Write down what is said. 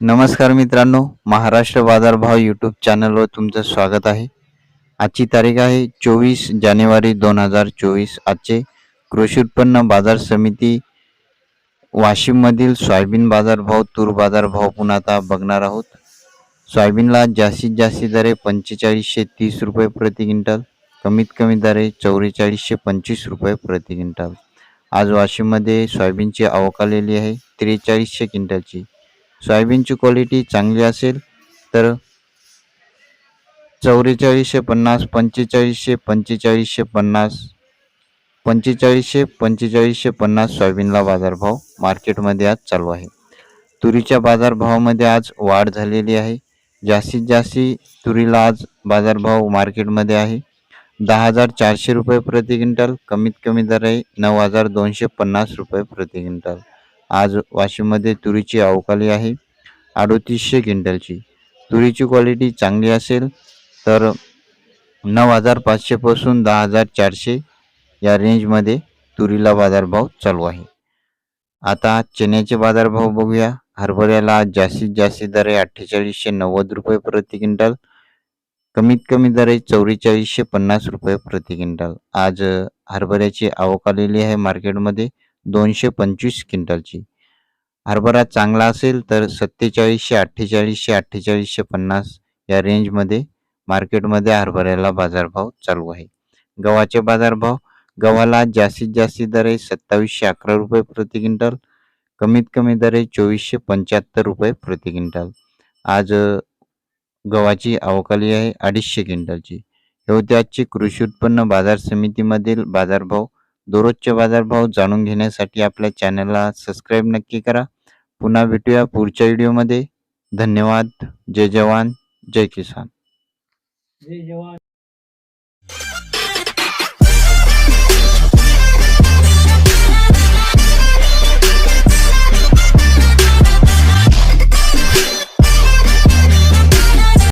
नमस्कार मित्रांनो महाराष्ट्र बाजारभाव यूट्यूब चॅनलवर तुमचं स्वागत आहे. आजची तारीख आहे चोवीस जानेवारी दोन हजार चोवीस. आजचे कृषी उत्पन्न बाजार समिती वाशिममधील सोयाबीन बाजारभाव तूर बाजारभाव पुन्हा आता बघणार आहोत. सोयाबीनला जास्तीत जास्त दरे पंचेचाळीसशे तीस रुपये प्रति क्विंटल कमीत कमी दरे चौवेचाळीसशे पंचवीस रुपये प्रति क्विंटल. आज वाशिममध्ये सोयाबीनची आवक आलेली आहे त्रेचाळीसशे क्विंटलची. सोयाबीनची क्वालिटी चांगली असेल तर चौवेचाळीसशे पन्नास पंचेचाळीसशे पंचेचाळीसशे पन्नास पंचेचाळीसशे पंचेचाळीसशे पन्नास सोयाबीनला बाजारभाव मार्केटमध्ये आज चालू आहे. तुरीच्या बाजारभावामध्ये आज वाढ झालेली आहे. जास्तीत जास्ती तुरीला आज बाजारभाव मार्केटमध्ये आहे. दहा हजार चारशे रुपये प्रति क्विंटल कमीत कमी दर आहे नऊ हजार दोनशे पन्नास रुपये प्रति क्विंटल. आज वाशिममध्ये तुरीची अवकाली आहे. अडोतीसशे क्विंटलची. तुरीची क्वालिटी चांगली असेल तर नऊ हजार पाचशेपासून दहा हजार चारशे या रेंजमध्ये तुरीला बाजारभाव चालू आहे. आता चण्याचे बाजारभाव बघूया. हरभऱ्याला आज जास्तीत जास्त दर आहे अठ्ठेचाळीसशे नव्वद रुपये प्रति क्विंटल. कमीत कमी दर आहे चौवेचाळीसशे पन्नास रुपये प्रति क्विंटल. आज हरभऱ्याची आवक आलेली आहे मार्केटमध्ये. दोनशे पंचवीस क्विंटलची. हरभरा चांगला असेल तर सत्तेचाळीसशे अठ्ठेचाळीसशे अठ्ठेचाळीसशे पन्नास या रेंजमध्ये मार्केटमध्ये हरभऱ्याला बाजारभाव चालू आहे. गव्हाचे बाजारभाव गव्हाला जास्तीत जास्त दर आहे सत्तावीसशे अकरा रुपये प्रति क्विंटल कमीत कमी दर आहे चोवीसशे पंच्याहत्तर रुपये प्रति क्विंटल. आज गव्हाची अवकाली आहे अडीचशे क्विंटलची. हे होते आजचे कृषी उत्पन्न बाजार समितीमधील बाजारभाव दररोजचे बाजारभाव जाणून घेण्यासाठी आपल्या चॅनलला सबस्क्राईब नक्की करा. पुन्हा भेटूया पुढच्या व्हिडिओमध्ये. धन्यवाद. जय जवान. जय किसान. जय जवान.